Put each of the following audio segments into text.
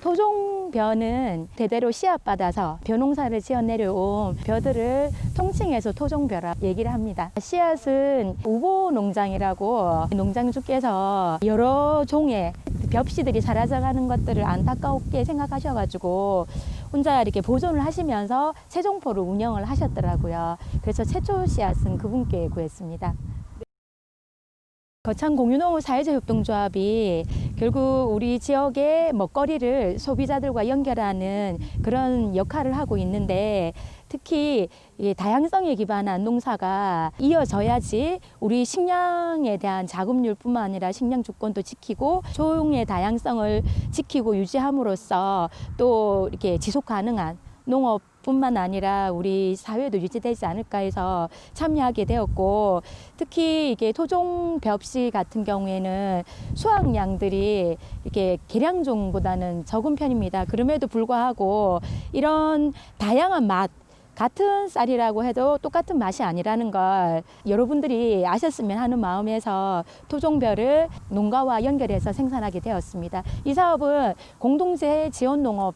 토종 벼는 대대로 씨앗받아서 벼농사를 지어 내려온 벼들을 통칭해서 토종벼라 얘기를 합니다. 씨앗은 우보 농장이라고 농장 주께서 여러 종의 벽씨들이 사라져가는 것들을 안타깝게 생각하셔가지고 혼자 이렇게 보존을 하시면서 세종포를 운영을 하셨더라고요. 그래서 최초 씨앗은 그분께 구했습니다. 거창 공유농업 사회적 협동조합이 결국 우리 지역의 먹거리를 소비자들과 연결하는 그런 역할을 하고 있는데 특히 이 다양성에 기반한 농사가 이어져야지 우리 식량에 대한 자급률뿐만 아니라 식량 주권도 지키고 조용의 다양성을 지키고 유지함으로써 또 이렇게 지속 가능한 농업 뿐만 아니라 우리 사회도 유지되지 않을까 해서 참여하게 되었고 특히 이게 토종 벽시 같은 경우에는 수확량들이 이렇게 계량종보다는 적은 편입니다. 그럼에도 불구하고 이런 다양한 맛 같은 쌀이라고 해도 똑같은 맛이 아니라는 걸 여러분들이 아셨으면 하는 마음에서 토종별을 농가와 연결해서 생산하게 되었습니다. 이 사업은 공동체 지원 농업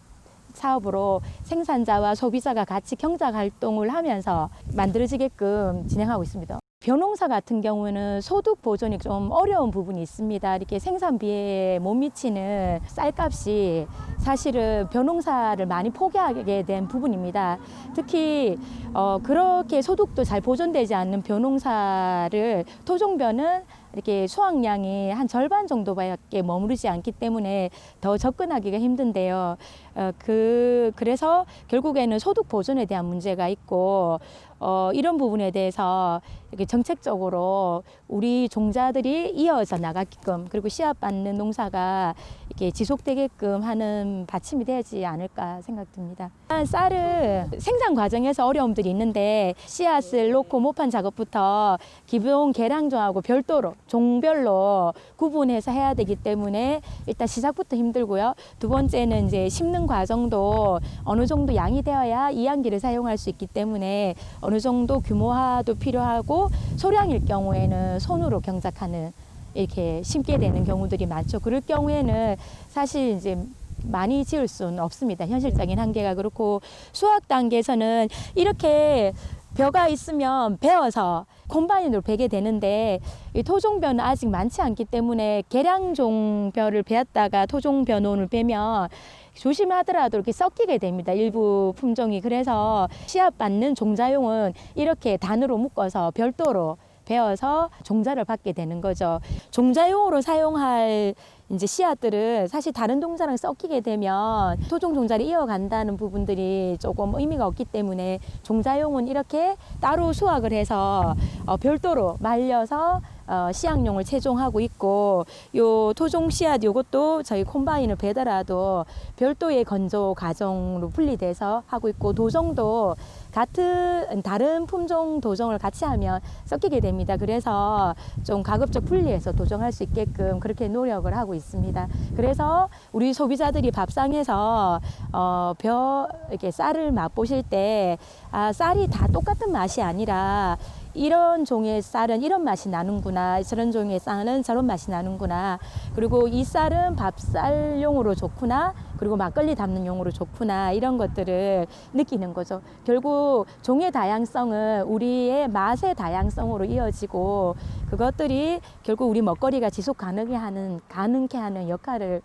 사업으로 생산자와 소비자가 같이 경작 활동을 하면서 만들어지게끔 진행하고 있습니다. 벼농사 같은 경우는 소득 보존이 좀 어려운 부분이 있습니다. 이렇게 생산비에 못 미치는 쌀값이 사실은 벼농사를 많이 포기하게 된 부분입니다. 특히 어, 그렇게 소득도 잘 보존되지 않는 벼농사를 토종벼는 이렇게 수확량이 한 절반 정도밖에 머무르지 않기 때문에 더 접근하기가 힘든데요. 어, 그 그래서 결국에는 소득 보존에 대한 문제가 있고 어, 이런 부분에 대해서 이렇게 정책적으로 우리 종자들이 이어져 나가게끔 그리고 씨앗 받는 농사가 이렇게 지속되게끔 하는 받침이 되지 않을까 생각됩니다. 쌀은 생산 과정에서 어려움들이 있는데 씨앗을 놓고 모판 작업부터 기본 계량종하고 별도로 종별로 구분해서 해야 되기 때문에 일단 시작부터 힘들고요. 두 번째는 이제 심는 과정도 어느 정도 양이 되어야 이양기를 사용할 수 있기 때문에 어느 정도 규모화도 필요하고 소량일 경우에는 손으로 경작하는 이렇게 심게 되는 경우들이 많죠. 그럴 경우에는 사실 이제 많이 지을 수는 없습니다. 현실적인 한계가 그렇고 수학 단계에서는 이렇게 벼가 있으면 베어서 콤바인으로 베게 되는데 이 토종벼는 아직 많지 않기 때문에 계량종 벼를 베었다가 토종벼 논을 베면 조심하더라도 이렇게 섞이게 됩니다. 일부 품종이 그래서 씨앗 받는 종자용은 이렇게 단으로 묶어서 별도로 베어서 종자를 받게 되는 거죠. 종자용으로 사용할 이제 씨앗들은 사실 다른 종자랑 섞이게 되면 토종 종자를 이어간다는 부분들이 조금 의미가 없기 때문에 종자용은 이렇게 따로 수확을 해서 어, 별도로 말려서 어, 씨앗용을 채종하고 있고 요 토종 씨앗 요것도 저희 콤바인을 베더라도 별도의 건조 과정으로 분리돼서 하고 있고 도정도 같은 다른 품종 도정을 같이 하면 섞이게 됩니다. 그래서 좀 가급적 분리해서 도정할 수 있게끔 그렇게 노력을 하고 있습니다. 그래서 우리 소비자들이 밥상에서 어, 벼 이렇게 쌀을 맛보실 때 아, 쌀이 다 똑같은 맛이 아니라 이런 종의 쌀은 이런 맛이 나는구나. 저런 종의 쌀은 저런 맛이 나는구나. 그리고 이 쌀은 밥쌀용으로 좋구나. 그리고 막걸리 담는 용으로 좋구나. 이런 것들을 느끼는 거죠. 결국 종의 다양성은 우리의 맛의 다양성으로 이어지고 그것들이 결국 우리 먹거리가 지속 가능해 하는, 가능케 하는 역할을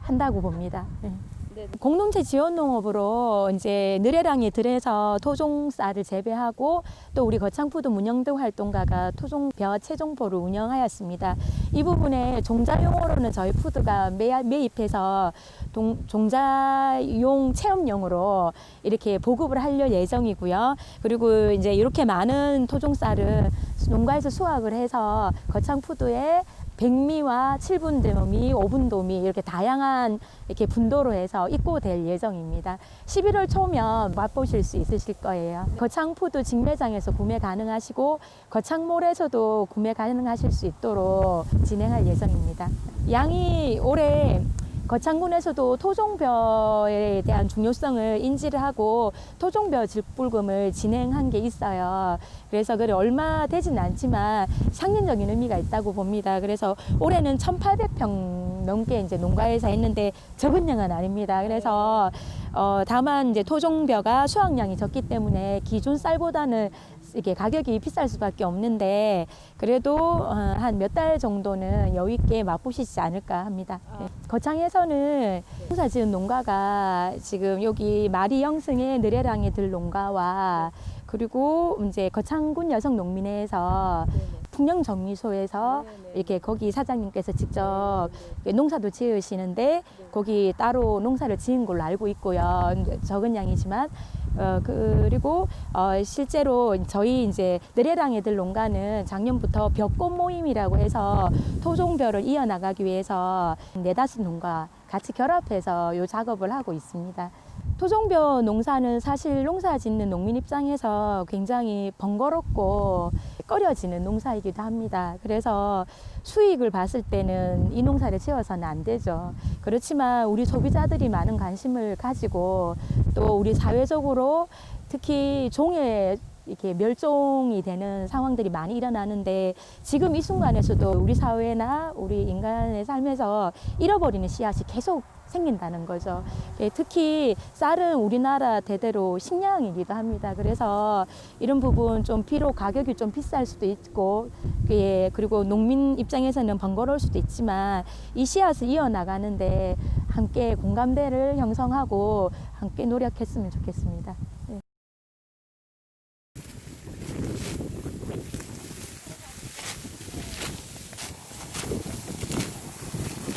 한다고 봅니다. 네. 공동체 지원 농업으로 이제 느레랑이 들에서 토종 쌀을 재배하고 또 우리 거창푸드 문영등 활동가가 토종 벼 채종포를 운영하였습니다. 이 부분에 종자용으로는 저희 푸드가 매, 매입해서 동, 종자용 체험용으로 이렇게 보급을 하려 예정이고요. 그리고 이제 이렇게 많은 토종 쌀은 농가에서 수확을 해서 거창푸드에 백미와 7분도미, 5분도미 이렇게 다양한 이렇게 분도로 해서 입고될 예정입니다. 11월 초면 맛보실 수 있으실 거예요. 거창푸드 직매장에서 구매 가능하시고 거창몰에서도 구매 가능하실 수 있도록 진행할 예정입니다. 양이 올해 거창군에서도 토종벼에 대한 중요성을 인지를 하고 토종벼 질불금을 진행한 게 있어요. 그래서 그래 얼마 되진 않지만 상징적인 의미가 있다고 봅니다. 그래서 올해는 1,800평 넘게 이제 농가에서 했는데 적은 양은 아닙니다. 그래서 어 다만 이제 토종벼가 수확량이 적기 때문에 기존 쌀보다는 이게 가격이 비쌀 수밖에 없는데 그래도 어, 한몇 달 정도는 여유 있게 맛보시지 않을까 합니다. 네. 거창에서는 농사 지은 농가가 지금 여기 마리 영승의 느레랑에 들 농가와 그리고 이제 거창군 여성 농민회에서 풍령 정미소에서 이렇게 거기 사장님께서 직접 농사도 지으시는데 거기 따로 농사를 지은 걸로 알고 있고요. 적은 양이지만 어, 그리고 어, 실제로 저희 이제 느레랑 애들 농가는 작년부터 벽꽃 모임이라고 해서 토종벼를 이어나가기 위해서 네다섯 농가 같이 결합해서 요 작업을 하고 있습니다. 토종벼 농사는 사실 농사 짓는 농민 입장에서 굉장히 번거롭고 꺼려지는 농사이기도 합니다. 그래서 수익을 봤을 때는 이 농사를 지어서는 안 되죠. 그렇지만 우리 소비자들이 많은 관심을 가지고 또 우리 사회적으로 특히 종에 이렇게 멸종이 되는 상황들이 많이 일어나는데 지금 이 순간에서도 우리 사회나 우리 인간의 삶에서 잃어버리는 씨앗이 계속 생긴다는 거죠. 예, 특히 쌀은 우리나라 대대로 식량이기도 합니다. 그래서 이런 부분 좀 비록 가격이 좀 비쌀 수도 있고, 예, 그리고 농민 입장에서는 번거로울 수도 있지만 이 씨앗을 이어나가는데 함께 공감대를 형성하고 함께 노력했으면 좋겠습니다.